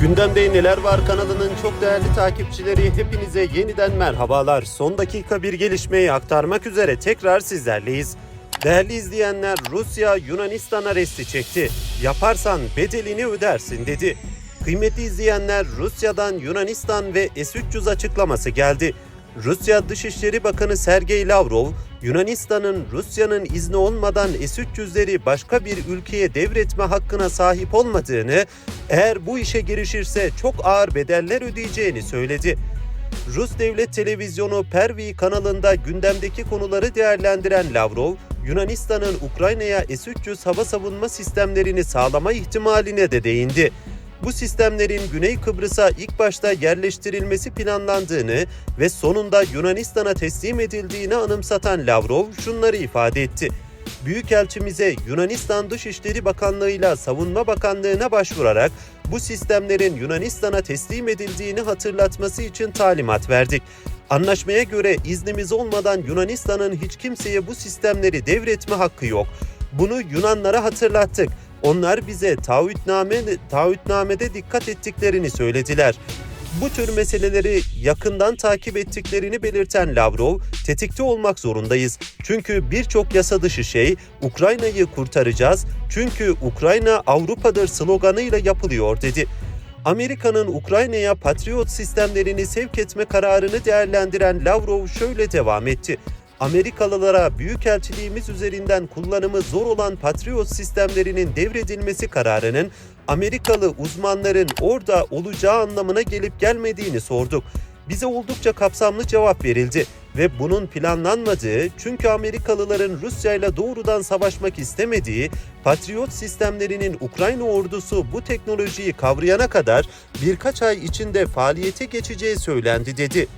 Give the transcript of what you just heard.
Gündemde neler var kanalının çok değerli takipçileri hepinize yeniden merhabalar. Son dakika bir gelişmeyi aktarmak üzere tekrar sizlerleyiz. Değerli izleyenler Rusya Yunanistan'a resti çekti. Yaparsan bedelini ödersin dedi. Kıymetli izleyenler Rusya'dan Yunanistan ve S-300 açıklaması geldi. Rusya Dışişleri Bakanı Sergey Lavrov, Yunanistan'ın Rusya'nın izni olmadan S-300'leri başka bir ülkeye devretme hakkına sahip olmadığını, eğer bu işe girişirse çok ağır bedeller ödeyeceğini söyledi. Rus Devlet Televizyonu Pervi kanalında gündemdeki konuları değerlendiren Lavrov, Yunanistan'ın Ukrayna'ya S-300 hava savunma sistemlerini sağlama ihtimaline de değindi. Bu sistemlerin Güney Kıbrıs'a ilk başta yerleştirilmesi planlandığını ve sonunda Yunanistan'a teslim edildiğini anımsatan Lavrov şunları ifade etti. Büyükelçimize Yunanistan Dışişleri Bakanlığı'yla Savunma Bakanlığı'na başvurarak bu sistemlerin Yunanistan'a teslim edildiğini hatırlatması için talimat verdik. Anlaşmaya göre iznimiz olmadan Yunanistan'ın hiç kimseye bu sistemleri devretme hakkı yok. Bunu Yunanlara hatırlattık. Onlar bize taahhütname, taahhütnamede dikkat ettiklerini söylediler. Bu tür meseleleri yakından takip ettiklerini belirten Lavrov, tetikte olmak zorundayız. Çünkü birçok yasa dışı şey Ukrayna'yı kurtaracağız. Çünkü Ukrayna Avrupa'dır sloganıyla yapılıyor dedi. Amerika'nın Ukrayna'ya Patriot sistemlerini sevk etme kararını değerlendiren Lavrov şöyle devam etti. Amerikalılara büyükelçiliğimiz üzerinden kullanımı zor olan Patriot sistemlerinin devredilmesi kararının Amerikalı uzmanların orada olacağı anlamına gelip gelmediğini sorduk. Bize oldukça kapsamlı cevap verildi ve bunun planlanmadığı çünkü Amerikalıların Rusya ile doğrudan savaşmak istemediği Patriot sistemlerinin Ukrayna ordusu bu teknolojiyi kavrayana kadar birkaç ay içinde faaliyete geçeceği söylendi dedi.